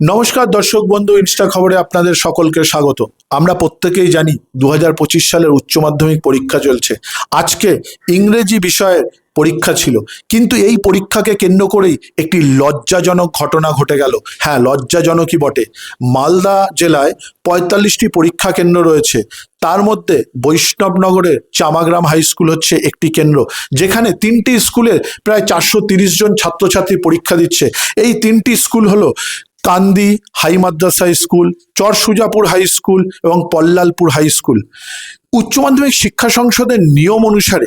নমস্কার দর্শক বন্ধু ইনস্টা খবরে আপনাদের সকলকে স্বাগত। আমরা প্রত্যেকেই জানি দু হাজার পঁচিশ সালের উচ্চ মাধ্যমিক পরীক্ষা চলছে। আজকে ইংরেজি বিষয়ের পরীক্ষা ছিল। কিন্তু এই পরীক্ষাকে কেন্দ্র করেই একটি লজ্জাজনক ঘটনা ঘটে গেল। হ্যাঁ লজ্জাজনকই বটে। মালদা জেলায় পঁয়তাল্লিশটি পরীক্ষা কেন্দ্র রয়েছে। তার মধ্যে বৈষ্ণবনগরের চামাগ্রাম হাই স্কুল হচ্ছে একটি কেন্দ্র, যেখানে তিনটি স্কুলের প্রায় চারশো জন ছাত্রছাত্রী পরীক্ষা দিচ্ছে। এই তিনটি স্কুল হলো Kandi high Madrasa school, Charsujapur high school এবং পল্লালপুর হাই স্কুল। উচ্চ মাধ্যমিক শিক্ষা সংসদের নিয়ম অনুসারে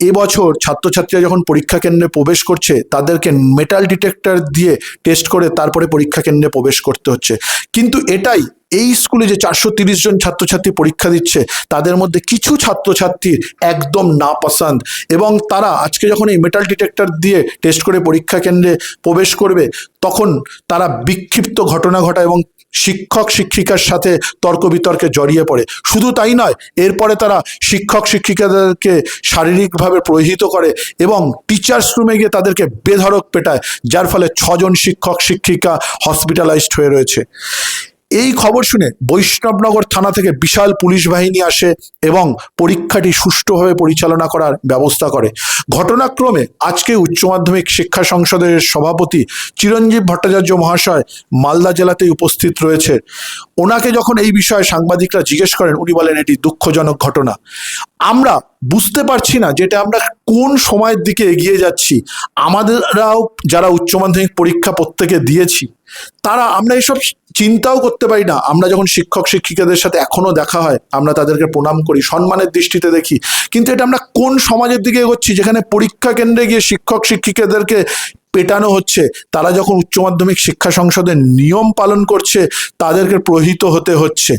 এবছর ছাত্রছাত্রীরা যখন পরীক্ষা কেন্দ্রে প্রবেশ করছে, তাদেরকে মেটাল ডিটেক্টর দিয়ে টেস্ট করে তারপরে পরীক্ষা কেন্দ্রে প্রবেশ করতে হচ্ছে। কিন্তু এটাই এই স্কুলে যে চারশো তিরিশ জন ছাত্রছাত্রী পরীক্ষা দিচ্ছে, তাদের মধ্যে কিছু ছাত্রছাত্রীর একদম না পছন্দ এবং তারা আজকে যখন এই মেটাল ডিটেক্টর দিয়ে টেস্ট করে পরীক্ষা কেন্দ্রে প্রবেশ করবে, তখন তারা বিক্ষিপ্ত ঘটনা ঘটায় এবং শিক্ষক শিক্ষিকার সাথে তর্ক বিতর্কে জড়িয়ে পড়ে। শুধু তাই নয়, এরপরে তারা শিক্ষক শিক্ষিকাদেরকে শারীরিকভাবে প্রহিত করে এবং টিচার্স রুমে গিয়ে তাদেরকে বেধড়ক পেটায়, যার ফলে ছজন শিক্ষক শিক্ষিকা হসপিটালাইজড হয়ে রয়েছে। এই খবর শুনে বৈষ্ণবনগর থানা থেকে বিশাল পুলিশ বাহিনী আসে এবং পরীক্ষাটি সুষ্ঠুভাবে পরিচালনা করার ব্যবস্থা করে। ঘটনাক্রমে আজকে উচ্চ মাধ্যমিক শিক্ষা সংসদের সভাপতি চিরঞ্জীব ভট্টাচার্য মহাশয় মালদা জেলাতেই উপস্থিত রয়েছে। ওনাকে যখন এই বিষয়ে সাংবাদিকরা জিজ্ঞেস করেন, উনি বলেন, এটি দুঃখজনক ঘটনা। আমরা বুঝতে পারছি না যেটা আমরা কোন সময়ের দিকে এগিয়ে যাচ্ছি। আমাদেরও যারা উচ্চ মাধ্যমিক পরীক্ষা প্রত্যেকে দিয়েছি, তারা, আমরা এসব চিন্তাও করতে পারি না। আমরা যখন শিক্ষক শিক্ষিকাদের সাথে এখনও দেখা হয়, আমরা তাদেরকে প্রণাম করি, সম্মানের দৃষ্টিতে দেখি। কিন্তু এটা আমরা কোন সমাজের দিকে এগোচ্ছি, যেখানে পরীক্ষা কেন্দ্রে গিয়ে শিক্ষক শিক্ষিকাদেরকে পেটানো হচ্ছে, তারা যখন উচ্চ মাধ্যমিক শিক্ষা সংসদের নিয়ম পালন করছে, তাদেরকে প্রহিত হতে হচ্ছে।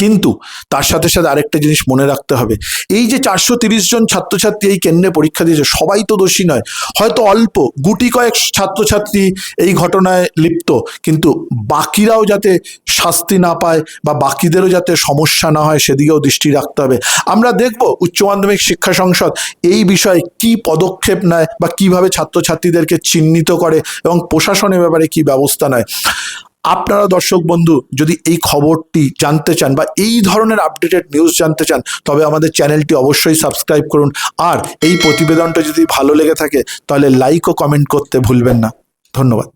কিন্তু তার সাথে সাথে আরেকটা জিনিস মনে রাখতে হবে। এই যে চারশো তিরিশ জন ছাত্রছাত্রী এই কেন্দ্রে পরীক্ষা দিয়েছে, সবাই তো দোষী নয়। হয়তো অল্প, গুটি কয়েক ছাত্রছাত্রী এই ঘটনায় লিপ্ত, কিন্তু বাকিরাও যাতে শাস্তি না পায় বা বাকিদেরও যাতে সমস্যা না হয় সেদিকেও দৃষ্টি রাখতে হবে। আমরা দেখব উচ্চ মাধ্যমিক শিক্ষা সংসদ এই বিষয়ে কি পদক্ষেপ নেয় বা কীভাবে ছাত্রছাত্রীদেরকে চিহ্নিত করে এবং প্রশাসনের ব্যাপারে কি ব্যবস্থা নেয়। আপনারা দর্শক বন্ধু, যদি এই খবরটি জানতে চান বা এই ধরনের আপডেটেড নিউজ জানতে চান, তবে আমাদের চ্যানেলটি অবশ্যই সাবস্ক্রাইব করুন। আর এই প্রতিবেদনটা যদি ভালো লেগে থাকে, তাহলে লাইক ও কমেন্ট করতে ভুলবেন না। ধন্যবাদ।